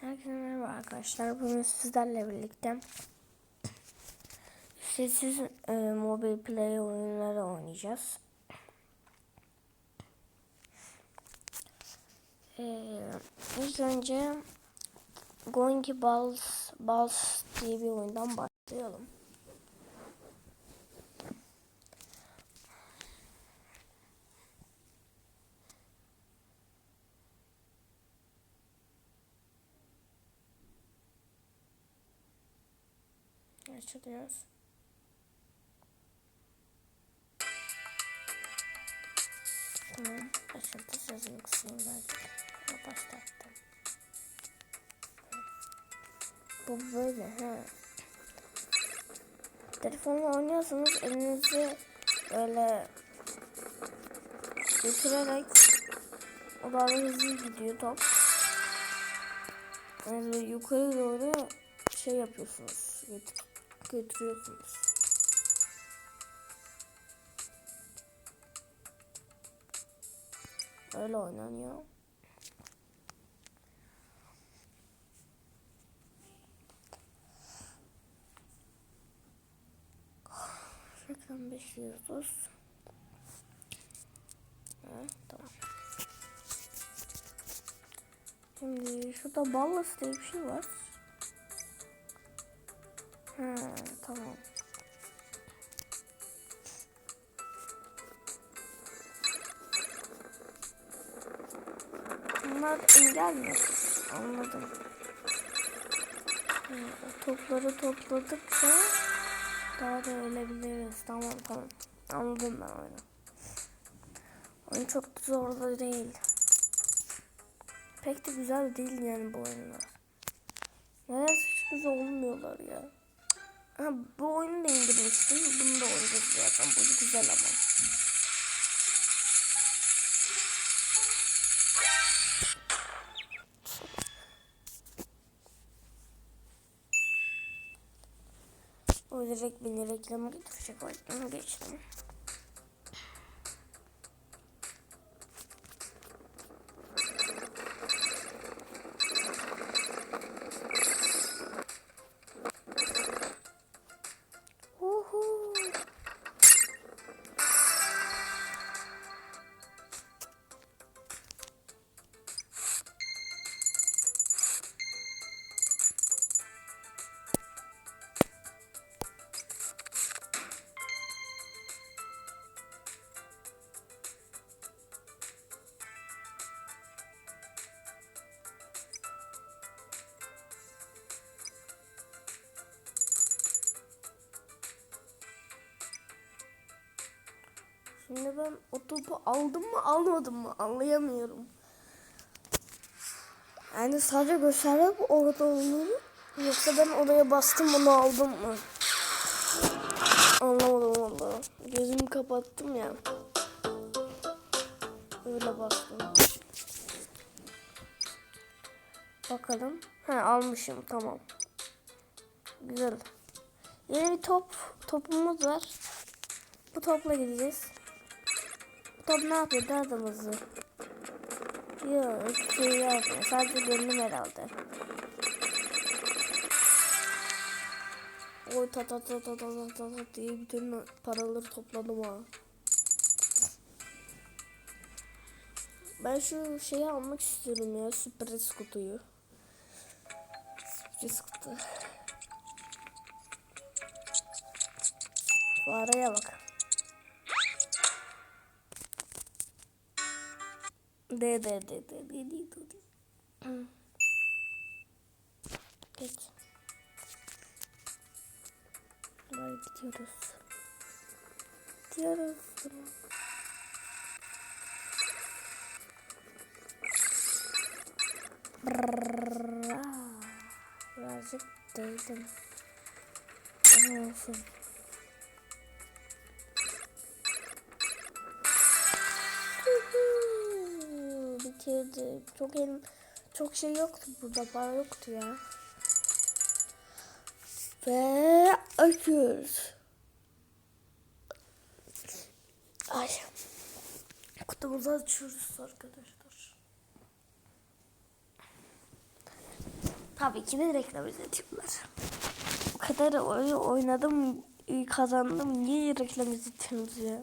Herkese merhaba arkadaşlar. Bugün sizlerle birlikte ücretsiz e, mobil play oyunları oynayacağız. E, ilk önce Going Balls, Balls diye bir oyundan başlayalım. Açılıyoruz. Tamam. Açıldı. Sözünü kısayım ben. Başlattım. Bu böyle ha. Telefonla oynuyorsanız elinizi böyle götürerek o daha da hızlı gidiyor top. Yani yukarı doğru şey yapıyorsunuz. Götür, götürüyorsunuz. Öyle oynanıyor. Reklam bekliyoruz. Ha, tamam. Şimdi şurada ballas diye bir şey var. Ha, tamam. Bunlar engel mi? Anladım. O topları topladıkça daha da ölebiliriz. Tamam tamam. Anladım ben oyunu. Oyun çok zor da değil. Pek de güzel değil yani bu oyunlar. Nedense hiç güzel olmuyorlar ya. Ha, bu oyunu da indirmiştim. Bunu da oynayacağız zaten. Bu güzel ama. O direkt beni reklama getirecek. O geçtim. Şimdi ben o topu aldım mı almadım mı anlayamıyorum. Yani sadece gösterdi mi orada olduğunu yoksa ben oraya bastım bunu aldım mı? Anlamadım valla. Gözümü kapattım ya. Öyle bastım. Bakalım. Ha almışım tamam. Güzel. Yeni bir top topumuz var. Bu topla gideceğiz. Top ne yapıyor? Daha da hızlı. Yok, şey yapmıyor. Sadece gönlüm herhalde. Oy ta ta ta ta ta ta ta ta diye bütün paraları topladım ha. Ben şu şeyi almak istiyorum ya. Sürpriz kutuyu. Sürpriz kutu. Fareye bak. De de de de de de de. Geç. Hadi gidiyoruz. Gidiyoruz. Birazcık değdim. Olsun. Bitirdim. Çok elim, çok şey yoktu burada. Para yoktu ya. Ve açıyoruz. Ay. Kutumuzu açıyoruz arkadaşlar. Tabii ki de reklam izletiyorlar. O kadar oyun oynadım, kazandım. Niye reklam izletiyorsunuz ya?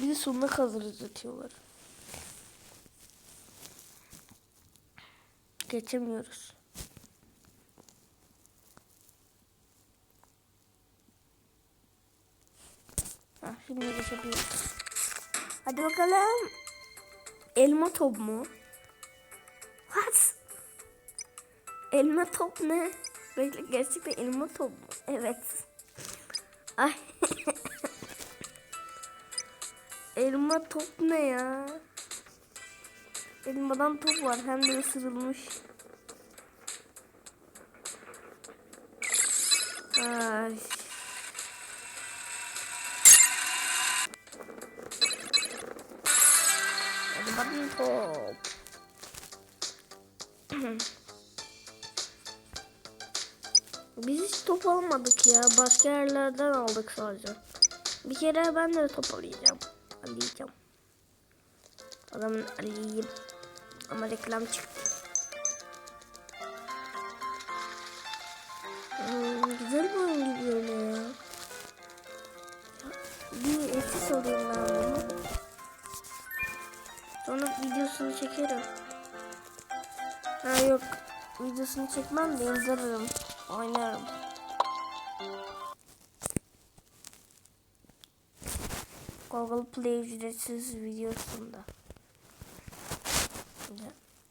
Bir de sonuna kadar izletiyorlar. Geçemiyoruz. Ha, şimdi geçebiliriz. Hadi bakalım. Elma top mu? What? Elma top ne? Gerçekten elma top mu? Evet. Ay. elma top ne ya? Elmadan top var hem de ısırılmış. Ay. Elmadan top. Biz hiç top almadık ya. Başka yerlerden aldık sadece. Bir kere ben de top. Arayacağım. O zaman arayayım. Ama reklam çıktı. Hmm, güzel bir oyun ne ya. Bir esis alayım ben bunu. Sonra videosunu çekerim. Ha yok. Videosunu çekmem de indiririm. Oynarım. Google Play ücretsiz videosunda.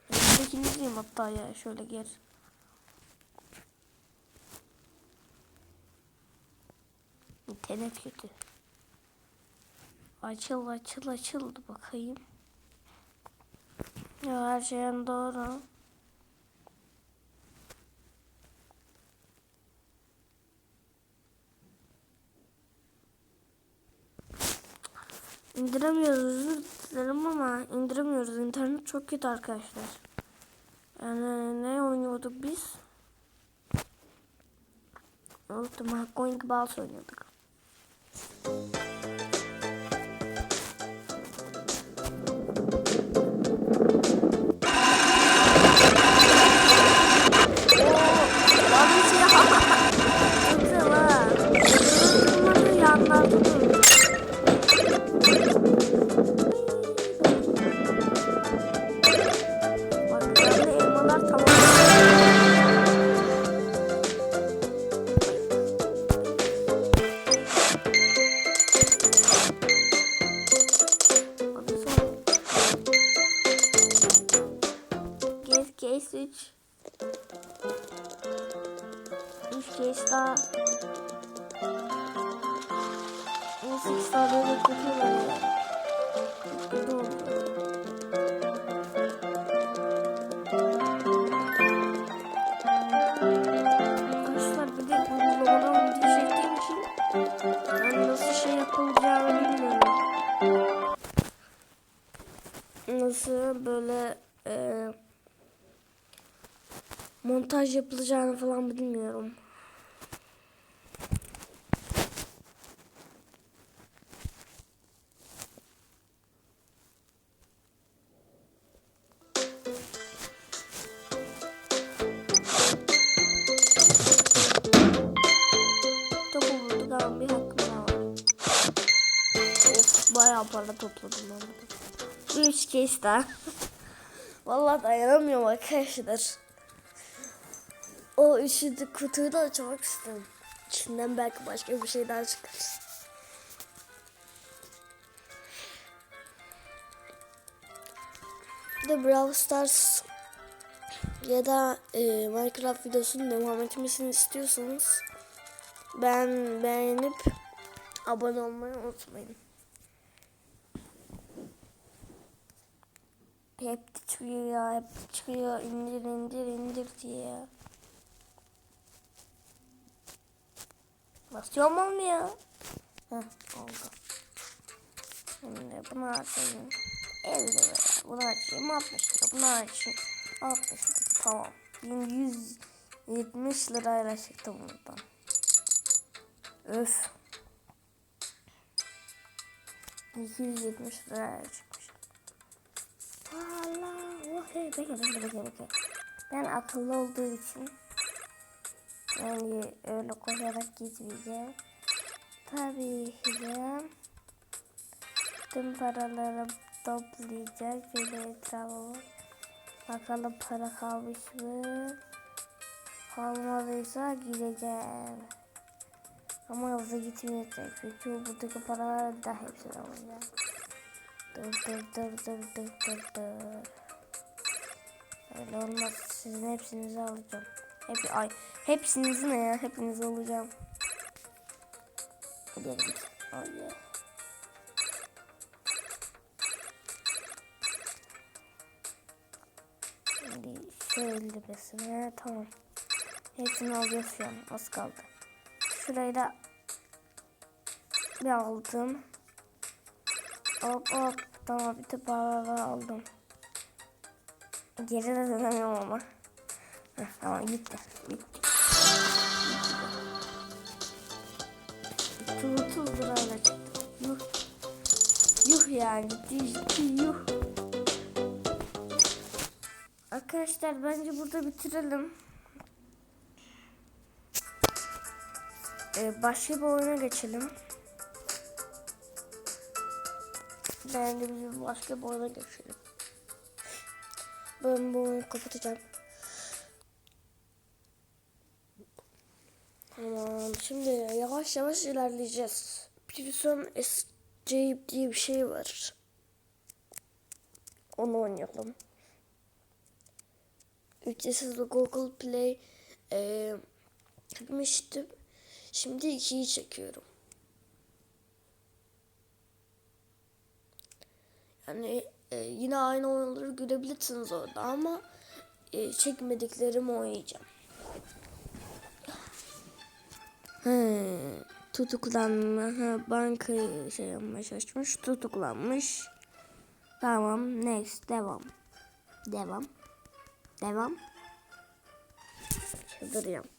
Öndekini izleyeyim hatta ya şöyle gel. İnternet kötü. Açıl açıl açıldı bakayım. Ya her şeyin doğru. İndiremiyoruz özür dilerim ama indiremiyoruz. İnternet çok kötü arkadaşlar. Yani ne oynuyorduk biz? Unuttum. Going Balls oynuyorduk. Elmalar tamam. Geç geç 3. 3 geç daha. 18 tane bekletiyorlar ya. Kötü oldu. Montaj yapılacağını falan bilmiyorum. Ama bir hakkım var. Of bayağı para topladım ben burada. Üç kez daha. Vallahi dayanamıyorum arkadaşlar. O üçüncü kutuyu da açmak istedim. İçinden belki başka bir şey daha çıkar. De Brawl Stars ya da e, Minecraft videosunun devam etmesini istiyorsanız ben beğenip abone olmayı unutmayın. Hep çıkıyor ya, hep çıkıyor. İndir, indir, indir diye ya. Basıyorum olmuyor. Heh, oldu. Şimdi bunu açayım. 50 lira. Bunu açayım 60 lira. Bunu açayım 60 lira. Tamam. 1170 lirayla çıktı buradan. Öf. 270 liraya çıkmış. Allah. Oh, hey, bekle bekle bekle bekle. Ben akıllı olduğu için yani öyle koşarak gitmeyeceğim. Tabii ki de tüm paraları toplayacağız. Şöyle etrafa bak. Bakalım para kalmış mı? Kalmadıysa gideceğim. Ama hızlı gitmeyecek. Çünkü buradaki paraları da hepsini alacağım. Dur dur dur dur dur dur dur. Öyle olmaz. Sizin hepsinizi alacağım. Hep, ay, hepsinizi ne ya? Hepinizi alacağım. Hadi hadi. Hadi. Şimdi şöyle besine tamam. Hepsini alıyoruz şu an. Az kaldı. Şurayı da bir aldım. Hop hop. Tamam bütün paraları aldım. Geri de dönemiyorum ama. Heh, tamam gitti. Bitti. Gitti. 30 lirayla çıktı. Yuh. Yuh yani. Ciddi yuh. Arkadaşlar bence burada bitirelim. Ee, başka bir oyuna geçelim. Bizim başka bir oyuna geçelim. Ben bu oyunu kapatacağım. Tamam. Şimdi yavaş yavaş ilerleyeceğiz. Prison Escape diye bir şey var. Onu oynayalım. Ücretsiz Google Play e. Şimdi ikiyi çekiyorum. Yani e, yine aynı oyunları görebilirsiniz orada ama e, çekmediklerimi oynayacağım. He, tutuklanma. Ha, bankayı şey yapmaya çalışmış. Tutuklanmış. Tamam. Next. Devam. Devam. Devam. Çıldırıyorum.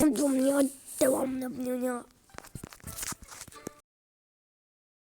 Devam ya. Devam. Devam ya.